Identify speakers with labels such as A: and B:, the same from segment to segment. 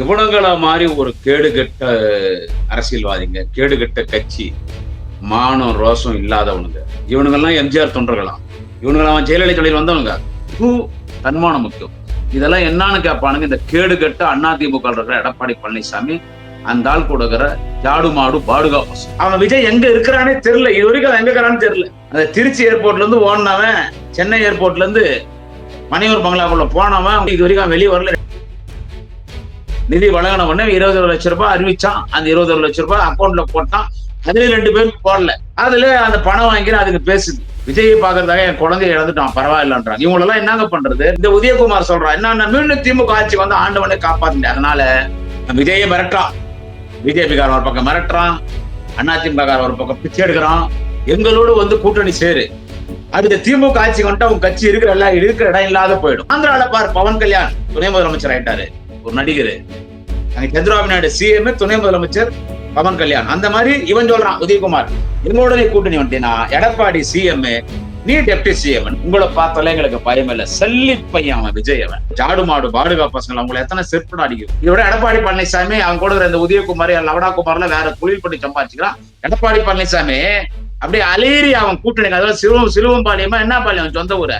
A: இவனுங்கள மாதிரி ஒரு கேடுகெட்ட அரசியல்வாதிங்க கேடுகெட்ட கட்சி மானம் ரோசம் இல்லாதவனுங்க. இவனுங்கெல்லாம் எம்ஜிஆர் தொண்டர்களாம். இவனுங்களாம் ஜெயலலிதாவில் வந்தவனுங்க தன்மானம் முக்கியம். இதெல்லாம் என்னன்னு கேட்பானுங்க. இந்த கேடுகெட்ட அதிமுக இருக்கிற எடப்பாடி பழனிசாமி அந்த ஆள் கொடுக்கிற ஜாடு மாடு பாடுகாப்பு அவன் விஜய் எங்க இருக்கிறானே தெரியல. இது வரைக்கும் அவன் எங்க இருக்கிறான்னு தெரியல. அந்த திருச்சி ஏர்போர்ட்ல இருந்து ஓடினவன் சென்னை ஏர்போர்ட்ல இருந்து மணியூர் பங்களாக்குள்ள போனவன் இது வரைக்கும் அவன் வெளியே வரல. நிதி வழங்கின உடனே இருபது ஒரு லட்ச ரூபாய் அறிவிச்சான். அந்த இருபது ஒரு லட்ச ரூபாய் அக்கௌண்ட்ல போட்டான். அதுல ரெண்டு பேரும் போடல. அதுல அந்த பணம் வாங்கி அதுக்கு பேசுது. விஜயை பாக்குறதாக என் குழந்தைய இழந்துட்டான். பரவாயில்லன்றான் இவங்க எல்லாம் என்னங்க பண்றது? இந்த உதயகுமார் சொல்றான் என்ன மீண்டும் திமுக ஆட்சி வந்து ஆண்டவனே காப்பாத்திட்டேன் அதனால விஜயை மிரட்டான் பிஜேபிக்காரன் ஒரு பக்கம் மிரட்டுறான். அதிமுக ஒரு பக்கம் பிச்சை எடுக்கிறான். எங்களோடு வந்து கூட்டணி சேரு. அடுத்த திமுக ஆட்சி வந்துட்டு அவங்க கட்சி இருக்கிற எல்லாம் இருக்கிற இடம் இல்லாத போயிடும். ஆந்திரால பாரு பவன் கல்யாண் துணை முதலமைச்சர் ஆயிட்டாரு. ஒரு நடிகர். சந்திரபாபு நாயுடு சிஎம் துணை முதலமைச்சர் பவன் கல்யாண். அந்த மாதிரி இவன் சொல்றான் உதயகுமார். எங்களோட நீ கூட்டணி வந்துட்டீங்கன்னா எடப்பாடி சிஎம் நீ டெப்டி சிஎம் உங்களை பார்த்தாலே எங்களுக்கு பயம் இல்ல. செல்லி பையன் அவன் விஜய் அவன். ஜாடு மாடு பாடுகா பசங்க உங்களை எத்தனை செருப்பு அடிக்கும் இதோட எடப்பாடி பழனிசாமி அவன் கூட இருக்கிற இந்த உதயகுமார் லவடா குமார்ல வேற தொழில் பண்ணி சம்பாதிச்சுக்கிறான். எடப்பாடி பழனிசாமி அப்படியே அலேரி அவன் கூட்டணி அதாவது சிலுவம் சிலுவம் பாளையமா என்ன பாளையம் சொந்த ஊரை?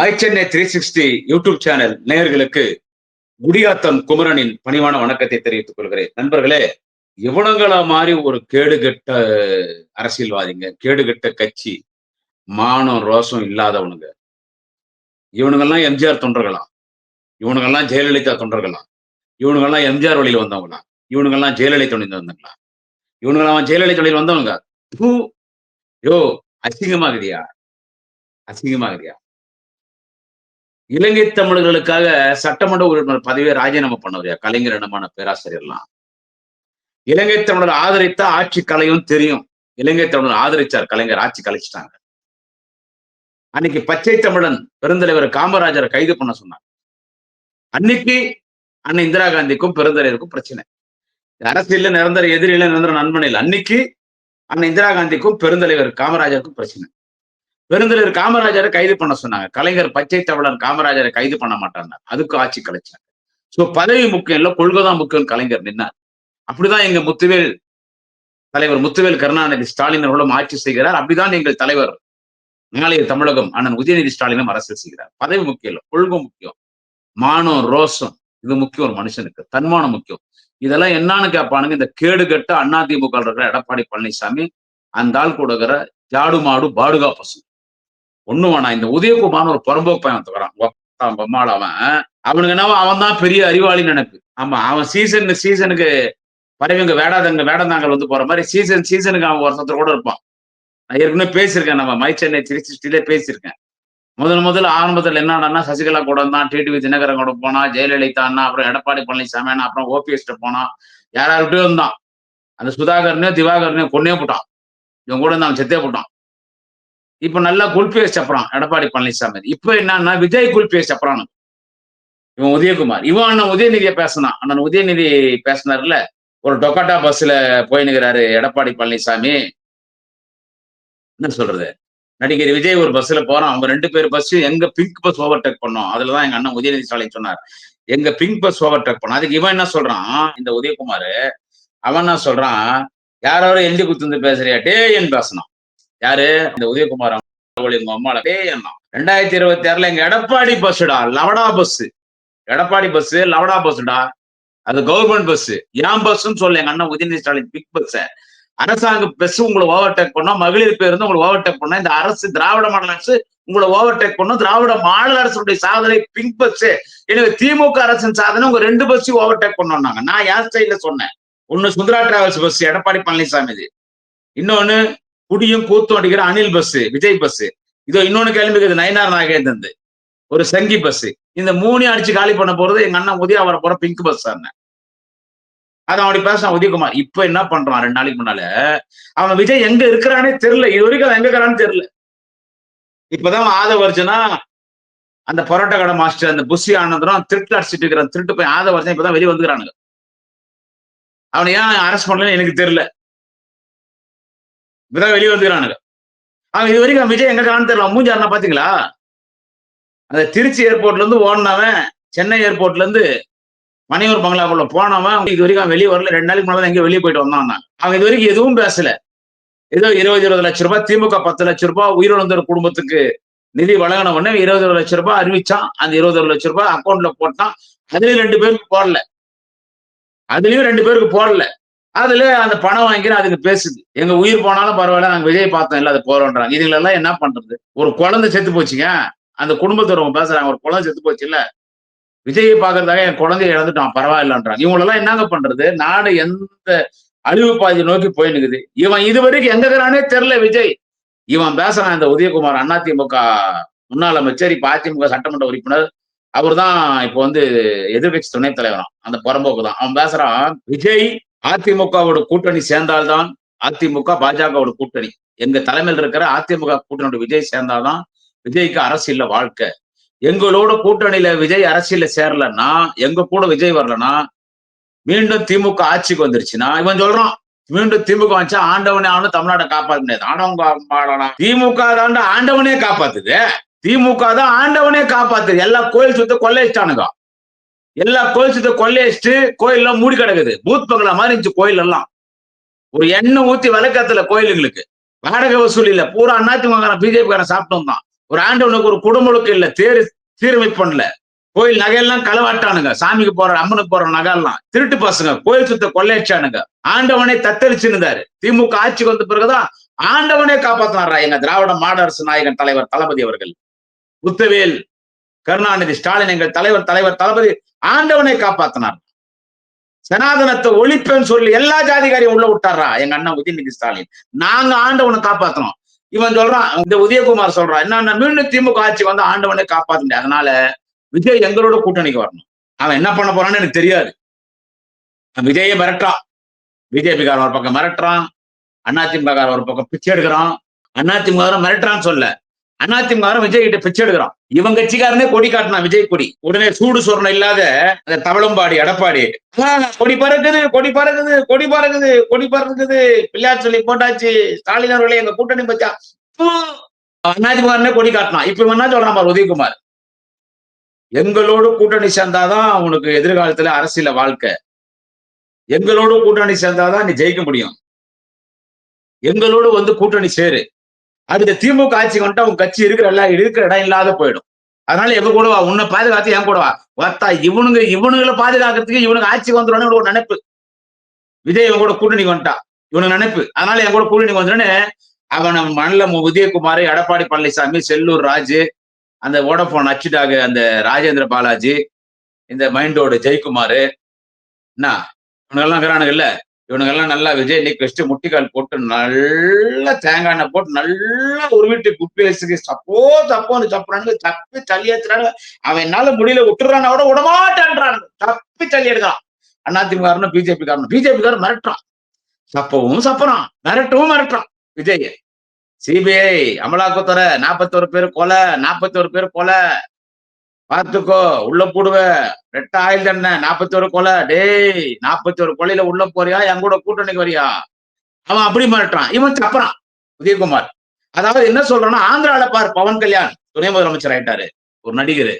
A: My Chennai three sixty YouTube channel நேயர்களுக்கு குடியாத்தம் குமரனின் பணிவான வணக்கத்தை தெரிவித்துக் கொள்கிறேன். நண்பர்களே இவனுங்கள மாதிரி ஒரு கேடுகெட்ட அரசியல்வாதிங்க கேடுகெட்ட கட்சி மானம் ரோசம் இல்லாதவனுங்க. இவனுங்கெல்லாம் எம்ஜிஆர் தொண்டர்களாம் இவனுங்கெல்லாம் ஜெயலலிதா தொண்டர்களாம் இவனுங்கெல்லாம் எம்ஜிஆர் வழியில் வந்தவங்களாம் இவனுங்கெல்லாம் ஜெயலலிதா வழியில் வந்தவங்களா? இவனுங்கெல்லாம் ஜெயலலிதா தொழில் வந்தவங்க யோ அசிங்கமாகுதியா? அசிங்கமாகுதியா? இலங்கை தமிழர்களுக்காக சட்டமன்ற உறுப்பினர் பதவியை ராஜினாமா பண்ணவரையா? கலைஞர் இடமான பேராசிரியர்லாம். இலங்கை தமிழர் ஆதரித்தா ஆட்சி கலையும் தெரியும். இலங்கை தமிழர் ஆதரிச்சார் கலைஞர் ஆட்சி கலைச்சிட்டாங்க. அன்னைக்கு பச்சை தமிழன் பெருந்தலைவர் காமராஜரை கைது பண்ண சொன்னார். அன்னைக்கு அண்ணன் இந்திரா காந்திக்கும் பெருந்தலைவருக்கும் பிரச்சனை. அரசியல்ல நிரந்தர எதிரில நிரந்தர நண்பன் அன்னைக்கு அண்ணன் இந்திரா காந்திக்கும் பெருந்தலைவர் காமராஜருக்கும் பிரச்சனை. பெருந்தலைவர் காமராஜரை கைது பண்ண சொன்னாங்க. கலைஞர் பச்சை தமிழன் காமராஜரை கைது பண்ண மாட்டாங்க. அதுக்கு ஆட்சி கலைச்சாங்க. சோ பதவி முக்கியம் இல்ல கொள்கை தான் முக்கியம் கலைஞர் நின்னார். அப்படிதான் எங்க முத்துவேல் தலைவர் முத்துவேல் கருணாநிதி ஸ்டாலின் அவர்களும் ஆட்சி செய்கிறார். அப்படிதான் எங்கள் தலைவர் நாளைய தமிழகம் அண்ணன் உதயநிதி ஸ்டாலினும் அரசியல் செய்கிறார். பதவி முக்கியம் இல்லை கொள்கை முக்கியம். மானம் ரோசம் இது முக்கியம் ஒரு மனுஷனுக்கு. தன்மானம் முக்கியம். இதெல்லாம் என்னன்னு கேட்பானுங்க இந்த கேடு கட்ட அதிமுக இருக்கிற எடப்பாடி பழனிசாமி அந்த ஆள் கொடுக்கிற ஜாடு மாடு பாடுகா பசு ஒண்ணு வேணாம். இந்த உதயகுமார்னு ஒரு புறம்போக்கு பையன் வரான். பொம்மாள் அவன். அவனுக்கு என்னவோ அவன் தான் பெரிய அறிவாளி நினைப்பு ஆமா அவன் சீசன் சீசனுக்கு பறவைங்க வேடாதங்க வேடந்தாங்கள் வந்து போற மாதிரி சீசன் சீசனுக்கு அவன் வருஷத்துல கூட இருப்பான். நான் ஏற்கனவே பேசியிருக்கேன் நம்ம மை சென்னை த்ரீ சிக்ஸ்டிலே பேசியிருக்கேன். முதல் முதல் ஆரம்பத்தில் என்னன்னா சசிகலா கூட தான் டிடிவி தினகரன் கூட போனா ஜெயலலிதா அண்ணா அப்புறம் எடப்பாடி பழனிசாமி அண்ணா அப்புறம் ஓபிஎஸ்ட போனா யாராருக்கிட்டயும் இருந்தான். அந்த சுதாகரனையும் திவாகரனையும் கொன்னே போட்டான். இவன் கூட இருந்தான் செத்தே போட்டான். இப்ப நல்லா குல்பேஸ் சப்பறான் எடப்பாடி பழனிசாமி. இப்ப என்னன்னா விஜய் குல்பியை சப்பறான் இவன் உதயகுமார். இவன் அண்ணன் உதயநிதியை பேசினான். அண்ணன் உதயநிதி பேசினார்ல ஒரு டொக்காட்டா பஸ்ல போயினுகிறாரு எடப்பாடி பழனிசாமி. என்ன சொல்றது? நடிகர் விஜய் ஒரு பஸ்ல போறான். அவங்க ரெண்டு பேர் பஸ் எங்க பிங்க் பஸ் ஓவர்டேக் பண்ணோம். அதுலதான் எங்க அண்ணன் உதயநிதி ஸ்டாலின் சொன்னார். எங்க பிங்க் பஸ் ஓவர்டேக் பண்ணோம். அதுக்கு இவன் என்ன சொல்றான்? இந்த உதயகுமார் அவன் என்ன சொல்றான்? யாரோ எழுதி குத்துந்து பேசுறியா? டேன்னு பேசணும் யாரு? இந்த உதயகுமார் உங்க அம்மால டே ரெண்டாயிரத்தி இருபத்தி ஆறுல எங்க எடப்பாடி பஸ்டா லவடா பஸ். எடப்பாடி பஸ் லவடா பஸ்டா அது கவர்மெண்ட் பஸ் ஏன் பஸ்ன்னு சொல்ல எங்க அண்ணன் உதயநிதி ஸ்டாலின் பிக் பஸ் அரசாங்க பஸ் உங்களை ஓவர்டேக் பண்ணோம் மகளிர் பேருந்து உங்களை ஓவர்டேக் பண்ணோம். இந்த அரசு திராவிட மாடல் அரசு உங்களை ஓவர்டேக் பண்ணும். திராவிட மாடல் அரசுடைய சாதனை பிங்க் பஸ் எனவே திமுக அரசின் சாதனை உங்க ரெண்டு பஸ்ஸையும் ஓவர்டேக் பண்ணோம்னாங்க. நான் யார் சைட்ல சொன்னேன். ஒன்னு சுந்தரா டிராவல்ஸ் பஸ் எடப்பாடி பழனிசாமி இது. இன்னொன்னு குடியும் கூத்தும் அடிக்கிற அனில் பஸ் விஜய் பஸ் இதோ இன்னொன்னு கிளம்பிக்குது நயனார் நாகேந்திரன் ஒரு சங்கி பஸ் இந்த மூணையும் அடிச்சு காலி பண்ண போறது எங்க அண்ணன் உதயா வர போற பிங்க் பஸ் அண்ணன். அதை அவனுக்கு பேச உதயகுமார். இப்ப என்ன பண்றான் ரெண்டு நாளைக்கு முன்னால? அவன் விஜய் எங்க இருக்கிறானே தெரியல இது வரைக்கும் அவன் எங்க இருக்கிறான்னு தெரியல. இப்பதான் வருஷனா அந்த பரோட்டா கடை மாஸ்டர் அந்த புஷி ஆனந்தரம் திருட்டு அடிச்சிட்டு இருக்கிறான் திருட்டு போய் ஆதவர்ஜன் இப்பதான் வெளியே வந்துக்கிறானுங்க. அவனை ஏன் அரெஸ்ட் பண்ணலன்னு எனக்கு தெரியல. இப்பதான் வெளியே வந்துக்கிறானுங்க. அவன் இது வரைக்கும் விஜய் எங்க காண தெரியல. மூஞ்சாருனா பாத்தீங்களா? அந்த திருச்சி ஏர்போர்ட்ல இருந்து ஓடினவன் சென்னை ஏர்போர்ட்ல இருந்து மணியூர் பங்களாக்குள்ள போனவன் இது வரைக்கும் வெளியே வரல. ரெண்டு நாளைக்கு முன்னாடி எங்கே வெளியே போயிட்டு வந்தான் அவன். இது வரைக்கும் எதுவும் பேசல. ஏதோ இருபது இருபது லட்சம் ரூபாய் திமுக பத்து லட்சம் ரூபாய் உயிரிழந்தோர் குடும்பத்துக்கு நிதி வழங்கின உடனே இருபது ஒரு லட்சம் ரூபாய் அறிவிச்சான். அந்த இருபது ஒரு லட்ச ரூபாய் அக்கௌண்ட்ல போட்டான். அதுலயும் ரெண்டு பேருக்கு போடல. அதுலயும் ரெண்டு பேருக்கு போடல. அதுல அந்த பணம் வாங்கி அதுக்கு பேசுது. எங்க உயிர் போனாலும் பரவாயில்ல நாங்க விஜய் பார்த்தோம் இல்ல அது போறோன்றாங்க இதுங்களெல்லாம் என்ன பண்றது? ஒரு குழந்தை செத்து போச்சுங்க. அந்த குடும்பத்தோட பேசுறாங்க ஒரு குழந்தை செத்து போச்சு இல்ல. விஜயை பாக்குறதாக என் குழந்தைய இழந்துட்டான் பரவாயில்லன்றாங்க. இவங்களெல்லாம் என்னங்க பண்றது? நாடு எந்த அழிவு பாதி நோக்கி போய் இவன் இது வரைக்கும் எங்க இருக்கிறானே தெரியல விஜய். இவன் பேசுறான் இந்த உதயகுமார் அதிமுக முன்னாள் அமைச்சர் இப்ப அதிமுக சட்டமன்ற உறுப்பினர். அவர் தான் இப்போ வந்து எதிர்கட்சி துணைத் தலைவரான் அந்த புறம்போக்கு தான் அவன் பேசுறான் விஜய் அதிமுகவோட கூட்டணி சேர்ந்தால்தான் அதிமுக பாஜகவோட கூட்டணி. எங்க தலைமையில் இருக்கிற அதிமுக கூட்டணியோட விஜய் சேர்ந்தால்தான் விஜய்க்கு அரசியல்ல வாழ்க்கை. எங்களோட கூட்டணியில விஜய் அரசியல சேரலன்னா எங்க கூட விஜய் வரலன்னா மீண்டும் திமுக ஆட்சிக்கு வந்துருச்சுன்னா இவன் சொல்றான் மீண்டும் திமுக வந்துச்சா ஆண்டவனே ஆனும் தமிழ்நாட்டை காப்பாற்ற முடியாது. ஆண்டவங்க திமுக தாண்ட ஆண்டவனே காப்பாத்துது. திமுக தான் ஆண்டவனே காப்பாத்துது. எல்லா கோயில் சுத்த கொள்ளையிட்டானுங்க எல்லா கோயில் சுத்த கொள்ளையடிச்சுட்டு கோயில் மூடி கிடக்குது. பூத் பங்களா மாதிரி இருந்துச்சு கோயில் எல்லாம் ஒரு எண்ணெய் ஊத்தி விளக்கத்துல கோயிலுங்களுக்கு வாடகை வசூல் இல்ல. பூரா அதிமுக பிஜேபி காரன் சாப்பிட்டு வந்தான் ஒரு ஆண்டவனுக்கு ஒரு குடும்பளுக்கு இல்ல. தேர் சீரமைப்பு பண்ணல. கோயில் நகையெல்லாம் களவாட்டானுங்க. சாமிக்கு போற அம்மனுக்கு போற நகையெல்லாம் திருட்டு பசங்க. கோயில் சுத்த கொள்ளையடிச்சானுங்க ஆண்டவனே தத்தளிச்சிருந்தாரு திமுக ஆட்சிக்கு வந்த பிறகுதான் ஆண்டவனே காப்பாத்தினாரா எங்க திராவிட மாடரசு நாயகன் தலைவர் தளபதி அவர்கள். புத்தவேல் கருணாநிதி ஸ்டாலின் எங்கள் தலைவர் தலைவர் தளபதி ஆண்டவனை காப்பாத்தினார். சனாதனத்தை ஒழிப்பேன்னு சொல்லி எல்லா ஜாதிகாரியும் உள்ள விட்டாரா எங்க அண்ணன் உதயநிதி ஸ்டாலின். நாங்க ஆண்டவனை காப்பாத்தணும் இவன் சொல்றான் இந்த உதயகுமார் சொல்றான் என்னன்னா மீண்டும் திமுக ஆட்சி வந்து ஆண்டவனை காப்பாத்த முடியாது அதனால விஜய் எங்களோட கூட்டணிக்கு வரணும். அவன் என்ன பண்ண போறான்னு எனக்கு தெரியாது. விஜயை மிரட்டான் பிஜேபிக்காரன் ஒரு பக்கம் மிரட்டுறான். அதிமுக ஒரு பக்கம் பிச்சை எடுக்கிறான். அதிமுக மிரட்டுறான்னு சொல்ல அதிமுக விஜய் கிட்ட பிச்சை எடுக்கிறான். இவன் கட்சிக்காரனே கொடி காட்டினான் விஜய் கொடி. உடனே சூடு சொரணம் இல்லாத அந்த தவளம்பாடி எடப்பாடி கொடி பறக்குது கொடி பறக்குது கொடி பறக்குது கொடி பறக்குது. பிள்ளையார் சொல்லி போட்டாச்சு. ஸ்டாலின் அவர்களே எங்க கூட்டணி பச்சா அதிமுகனே கொடி காட்டினான். இப்ப இவன் என்ன சொல்றான் பாரு உதயகுமார்? எங்களோடு கூட்டணி சேர்ந்தாதான் உனக்கு எதிர்காலத்துல அரசியல வாழ்க்கை. எங்களோடு கூட்டணி சேர்ந்தாதான் நீ ஜெயிக்க முடியும். எங்களோடு வந்து கூட்டணி சேரு. அடுத்த திமுக ஆட்சி வந்துட்டா உன் கட்சி இருக்கிற எல்லாம் இருக்கிற இடம் இல்லாத போயிடும். அதனால எங்க கூட வா உன்னை பாதுகாத்து என் கூட வா வத்தா இவனுங்க இவனுங்களை பாதுகாக்கிறதுக்கு இவனுக்கு ஆட்சி வந்துடும் ஒரு நினைப்பு. விஜய் இவன் கூட கூட்டணி வந்துட்டா இவனுக்கு நினைப்பு. அதனால என் கூட கூட்டணி வந்துடுன்னு அவன் மண்ணில் உதயகுமார் எடப்பாடி பழனிசாமி செல்லூர் ராஜு அந்த ஓடபோன் அச்சுடாக அந்த ராஜேந்திர பாலாஜி இந்த மைண்டோட ஜெயக்குமார் என்ன இவனுங்கெல்லாம் இருக்கிறானுங்கல்ல? இவனுங்கெல்லாம் நல்லா விஜய் இன்னைக்கு வச்சுட்டு முட்டிக்கால் போட்டு நல்லா தேங்காய் எண்ணெய் போட்டு நல்லா ஒரு வீட்டு குப்பேசுக்கு தப்போ தப்போன்னு சப்புறானுங்க தப்பி தள்ளி ஏத்துறானுங்க. அவன் என்னால முடியல விட்டுறான கூட விடமாட்டான்றானுங்க தப்பி தள்ளி எடுக்கிறான். அதிமுக காரனும் பிஜேபி காரனும் பிஜேபி காரன் மிரட்டுறான். சப்பவும் சப்புறான். மிரட்டவும் மிரட்டுறான். விஜய் சிபிஐ அமலாக்கத்துறை நாற்பத்தோரு பேர் கொலை நாற்பத்தோரு பேர் கொலை. பார்த்துக்கோ உள்ள போடுவ. ரெட்ட ஆயில் தண்ண நாற்பத்தோரு கொலை. டேய் நாற்பத்தோரு கொலையில உள்ள போறியா? என் கூட கூட்டணிக்கு வரியா? அவன் அப்படி மாட்டான் இவன் தப்புறான் உதயகுமார். அதாவது என்ன சொல்றான்னா ஆந்திரால பார் பவன் கல்யாண் துணை முதலமைச்சர் ஆயிட்டாரு. ஒரு நடிகர்.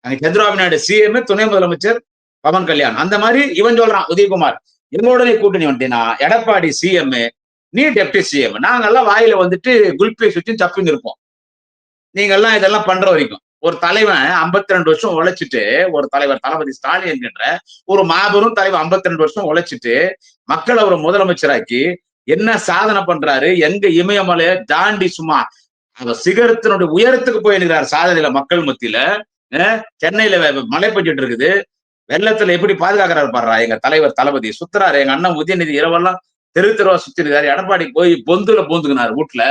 A: அங்க சந்திரபாபு நாயுடு சிஎம் துணை முதலமைச்சர் பவன் கல்யாண். அந்த மாதிரி இவன் சொல்றான் உதயகுமார். எங்களோட கூட்டணி வந்துட்டீங்கன்னா எடப்பாடி சிஎம் நீ டெப்டி சிஎம் நாங்கெல்லாம் வாயில வந்துட்டு குல்பியை சுற்றி தப்பிங்க இருப்போம். நீங்க எல்லாம் இதெல்லாம் பண்ற வரைக்கும். ஒரு தலைவன் ஐம்பத்தி ரெண்டு வருஷம் உழைச்சிட்டு ஒரு தலைவர் தளபதி ஸ்டாலின் என்கின்ற ஒரு மாபெரும் தலைவர் ஐம்பத்தி ரெண்டு வருஷம் உழைச்சிட்டு மக்கள் அவரை முதலமைச்சராக்கி என்ன சாதனை பண்றாரு எங்க இமயமலைய தாண்டி சும்மா அவர் சிகரத்தினுடைய உயரத்துக்கு போயிருக்கிறார் சாதனையில மக்கள் மத்தியில சென்னையில மழை பெஞ்சிட்டு இருக்குது. வெள்ளத்துல எப்படி பாதுகாக்கிறாரு பாடுறா எங்க தலைவர் தளபதி? சுத்துறாரு. எங்க அண்ணன் உதயநிதி இரவெல்லாம் தெரு தெருவா சுத்திருக்காரு எடப்பாடி போய் பொந்துல பூந்துக்கினாரு வீட்டுல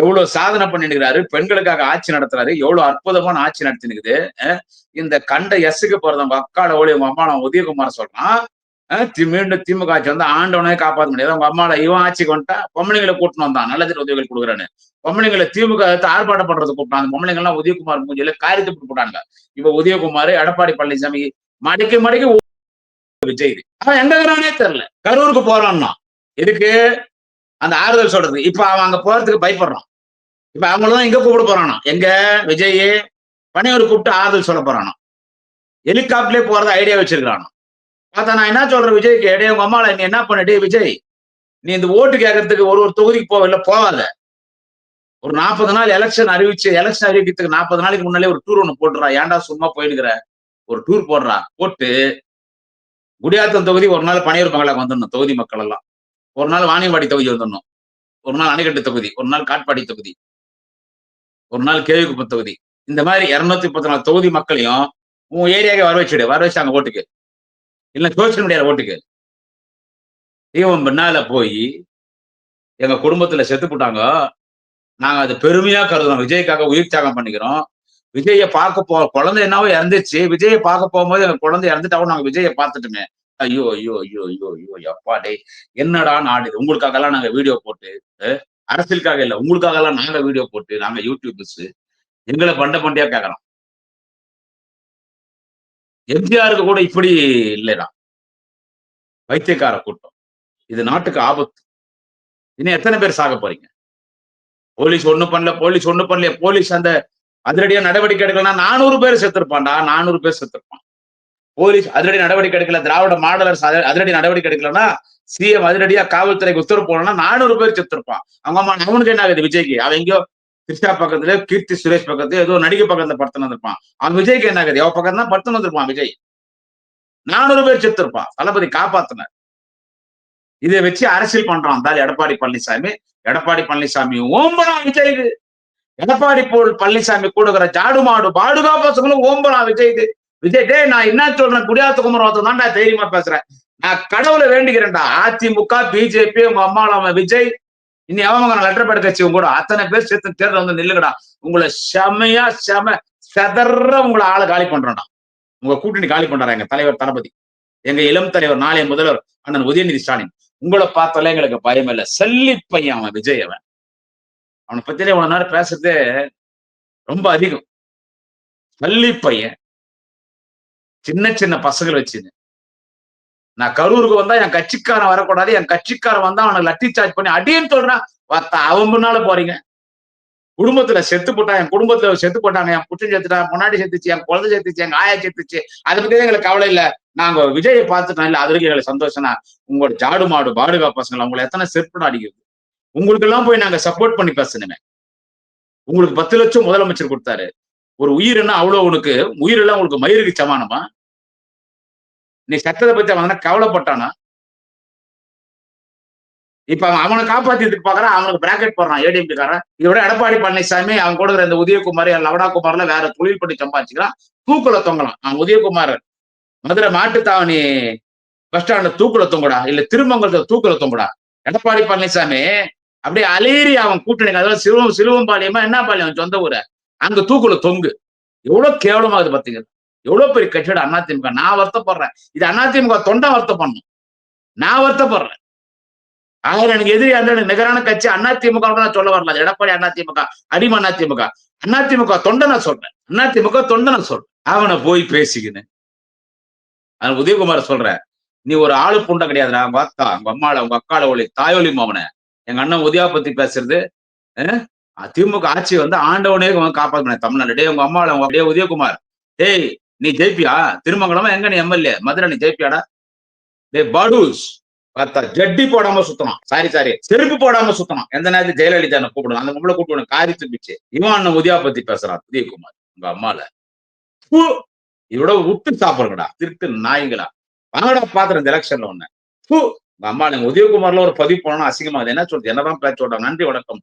A: எவ்வளவு சாதனை பண்ணிருக்கிறாரு பெண்களுக்காக ஆட்சி நடத்துறாரு எவ்வளவு அற்புதமான ஆட்சி நடத்தினுக்குது இந்த கண்ட எஸ்ஸுக்கு போறதவங்க அக்கால ஓடி உங்க அம்மா நான் உதயகுமார் சொல்றான் மீண்டும் திமுக ஆட்சி வந்து ஆண்டவனே காப்பாற்ற முடியாது. உங்க அம்மால இவன் ஆட்சிக்கு வந்துட்டா பொம்பளைங்களை கூட்டணும் வந்தான். நல்ல திட்ட உதவிகள் கொடுக்குறான்னு பொம்பளைங்களை திமுக ஆர்ப்பாட்டம் பண்றது கூப்பிட்டான் அந்த பொம்பளைங்க எல்லாம் உதயகுமார் மூஞ்சில காரியத்தை போட்டாங்க இப்ப உதயகுமார் எடப்பாடி பழனிசாமி மடிக்க மடிக்க விஜய். அவன் எங்க இருக்கிறானே தெரியல. கரூருக்கு போறான்னா. இதுக்கு அந்த ஆறுதல் சொல்றது. இப்ப அவன் அங்க போறதுக்கு பயப்படுறான். இப்ப அவங்களும் இங்க கூப்பிட போறானோ? எங்க? விஜய் பனையூர் கூப்பிட்டு ஆறுதல் சொல்ல போறானோ? ஹெலிகாப்டர்லயே போறது ஐடியா வச்சிருக்கானோ பார்த்தா நான் என்ன சொல்றேன் விஜய்க்கு? இடையே உங்க அம்மால நீ என்ன பண்ணிட்டு விஜய் நீ இந்த ஓட்டு கேட்கறதுக்கு ஒரு ஒரு தொகுதிக்கு போகல போகாத. ஒரு நாற்பது நாள் எலெக்ஷன் அறிவிச்சு எலெக்ஷன் அறிவிக்கிறதுக்கு நாற்பது நாளைக்கு முன்னாலே ஒரு டூர் ஒன்று போட்டுறா. ஏன்டா சும்மா போயிடுக்கிற ஒரு டூர் போடுறா. போட்டு குடியாத்தம் தொகுதி ஒரு நாள் பனையூர் பங்களாக்கு வந்துடணும் தொகுதி மக்கள் எல்லாம் ஒரு நாள் வாணியம்பாடி தொகுதி வந்துடணும். ஒரு நாள் அணைக்கட்டு தொகுதி ஒரு நாள் காட்பாடி தொகுதி ஒரு நாள் கேவிக்குப்பம் தொகுதி. இந்த மாதிரி இரநூத்தி முப்பத்தி நாலு தொகுதி மக்களையும் உன் ஏரியாவுக்கு வர வச்சுடு வர வச்சு அங்கே ஓட்டுக்கு. இல்லை சோசியல் மீடியாவில் ஓட்டுக்கு. இவன் பின்னால போய் எங்க குடும்பத்துல செத்து போட்டாங்க. நாங்க அது பெருமையா கருதுறோம். விஜய்க்காக உயிர் தியாகம் பண்ணிக்கிறோம். விஜய பார்க்க போ குழந்தை என்னவோ இறந்துச்சு. விஜய பார்க்க போகும்போது எங்க குழந்தை இறந்துட்டாவும் நாங்க விஜய பார்த்துட்டுமே. ஐயோ ஐயோ ஐயோ ஐயோ ஐயோ அப்பா டே என்னடா நாடு இது? உங்களுக்காக எல்லாம் நாங்க வீடியோ போட்டு அரசியலுக்காக இல்ல உங்களுக்காக எல்லாம் நாங்க வீடியோ போட்டு நாங்க யூடியூபர்ஸ் எங்களை பண்ட பண்டையா கேட்கலாம் எம்ஜிஆருக்கு கூட இப்படி இல்லைடா. வைத்தியக்கார கூட்டம். இது நாட்டுக்கு ஆபத்து. இன்னும் எத்தனை பேர் சாக போறீங்க? போலீஸ் ஒண்ணு பண்ணல போலீஸ் ஒண்ணு பண்ணல போலீஸ் அந்த அதிரடியா நடவடிக்கை எடுக்கலன்னா நானூறு பேர் செத்துருப்பான்டா நானூறு பேர் செத்துருப்பான். போலீஸ் அதிரடி நடவடிக்கை எடுக்கல திராவிட மாடலர் அதிரடி நடவடிக்கை எடுக்கலன்னா சிஎம் அதிரடியா காவல்துறைக்கு உத்தரவு போனா நானூறு பேர் செத்துருப்பான். அவங்க அம்மா அவனுக்கு என்ன ஆகுது விஜய்க்கு? அவன் எங்கேயோ கிருஷ்ணா பக்கத்துல கீர்த்தி சுரேஷ் பக்கத்துல ஏதோ நடிகை பக்கத்துல படுத்து வந்திருப்பான். அவன் விஜய்க்கு என்ன ஆகுது? அவ பக்கம் தான் படுத்து வந்திருப்பான் விஜய். நானூறு பேர் செத்துருப்பான். தளபதி காப்பாத்தினார். இதை வச்சு அரசியல் பண்றான் தால் எடப்பாடி பழனிசாமி. எடப்பாடி பழனிசாமி ஓம்பனா விஜய் இது எடப்பாடி போல் பழனிசாமி கூடுகிற ஜாடு மாடு பாடுகா பசங்களும் ஓம்பனா விஜய் விஜய் டேய் நான் என்ன சொல்றேன்? குடியாத்த குமரன் தான்டா தைரியமா பேசுறேன். நான் கடவுளை வேண்டிக்கிறேன்டா அதிமுக பிஜேபி உங்க அம்மாவை விஜய் இனி அவங்க லெட்டர் பேட் கட்சி கூட? அத்தனை பேர் சேர்த்து தேர்தல் வந்து நில்லுங்கடா. உங்களை செமையா செம செதற உங்களை ஆளை காலி பண்றேன்டா. உங்க கூட்டணி காலி பண்றாரு எங்க தலைவர் தளபதி? எங்க இளம் தலைவர் நாளைய முதல்வர் அண்ணன் உதயநிதி ஸ்டாலின். உங்களை பார்த்தாலே எங்களுக்கு பயம் இல்லை. செல்லி பையன் அவன் விஜய் அவன். அவனை பத்தியே இவ்வளவு நேரம் பேசுறது ரொம்ப அதிகம். சல்லி பையன். சின்ன சின்ன பசங்களை வச்சுன்னு. நான் கரூருக்கு வந்தா என் கட்சிக்காரன் வரக்கூடாது என் கட்சிக்காரன் வந்தா அவனை லட்டி சார்ஜ் பண்ணி அடின்னு சொல்றான். பார்த்தா அவன் முன்னால போறீங்க. குடும்பத்துல செத்து போட்டான் என் குடும்பத்துல செத்து போட்டாங்க என் புட்டு செத்துட்டான் முன்னாடி செத்துச்சு என் குழந்தை செத்துச்சு எங்க ஆயா செத்துச்சு. அதை பத்தி எங்களுக்கு கவலை இல்ல. நாங்க விஜயை பார்த்துட்டோம் இல்ல அது வரைக்கும் எங்களுக்கு சந்தோஷம்னா உங்களோட ஜாடு மாடு பாடுகா பசங்களை உங்களை எத்தனை செருப்புட அடிக்குது உங்களுக்கு எல்லாம் போய் நாங்க சப்போர்ட் பண்ணி பேசணுமே உங்களுக்கு பத்து லட்சம் முதலமைச்சர் கொடுத்தாரு. ஒரு உயிர்னா அவ்வளவு உனக்கு? உயிர் எல்லாம் உங்களுக்கு மயிருக்கு சமானமா? நீ சட்டத்தை பத்தி அவன் கவலைப்பட்டானா? இப்ப அவன் அவனை காப்பாத்திட்டு பாக்குறான் அவனுக்கு பிராக்கெட் போடுறான் ஏடிஎம்டி காரன். இதோட எடப்பாடி பழனிசாமி அவன் கூட இந்த உதயகுமார் லவடா குமார்ல வேற தொழில் பண்ணி சம்பாதிச்சுக்கிறான். தூக்குல தொங்கலாம். அவன் உதயகுமார் மதுரை மாட்டுத்தாவணி பஸ் ஸ்டாண்ட்ல தூக்குல தொங்குடா. இல்ல திருமங்கலத்துல தூக்குல தொங்குடா. எடப்பாடி பழனிசாமி அப்படியே அலேறி அவன் கூட்டணி அதாவது சிலுவம் சிலுவம்பாளையமா என்ன பாளையம்? சொந்த ஊரை. அங்க தூக்குல தொங்கு. எவ்வளவு கேவலமாகுது பாத்தீங்கன்னா எவ்வளவு பெரிய கட்சியோட அதிமுக நான் வருத்தப்படுறேன். இது அதிமுக தொண்டை வருத்தப்படணும். நான் வருத்தப்படுறேன். ஆயிரம் எனக்கு எதிரி அந்த எனக்கு நிகரான கட்சி அதிமுக நான் சொல்ல வரல. எடப்பாடி அதிமுக அடிம அதிமுக அதிமுக தொண்டை நான் சொல்றேன். அதிமுக தொண்டை நான் சொல்றேன். அவனை போய் பேசிக்கின்னு உதயகுமார் சொல்றேன். நீ ஒரு ஆளு புண்டை கிடையாதுடா உங்க அக்கா உங்க அம்மால உங்க அக்கால ஒளி தாயொலி மாவனை எங்க அண்ணன் உதயா பத்தி பேசுறது அஹ், திமுக ஆட்சி வந்து ஆண்டவனே காப்பாத்தின தமிழ்நாடு. டே உங்க அம்மால உங்க அப்படியே உதயகுமார். டேய் நீ ஜெயிப்பியா? திருமங்கலமா எங்க நீ எம்எல்ஏ மதுரை நீ ஜெயிப்பியாடா? டே பாடூஸ். பார்த்தா ஜட்டி போடாம சுத்தணும். சாரி சாரி செருப்பு போடாம சுத்தணும். எந்த நேரத்துல ஜெயலலிதா என்ன கூப்பிடணும்? அந்த கும்பல கூப்பிடணும் காரி துப்பிச்சு இவன் அண்ணன் உதயா பத்தி பேசுறான் உதயகுமார் உங்க அம்மால. பூ, இதோட விட்டு சாப்பிடுங்கடா. திருட்டு நாய்ங்களா வாங்கடா பாத்துறேன் இந்த எலெக்ஷன்ல ஒண்ணு பூ, உங்க அம்மா நீங்க உதயகுமார்ல ஒரு பதிவு போனா அசிங்கமா அது என்ன சொல்றது? என்னதான் பேச்சு சொல்றாங்க நன்றி வணக்கம்.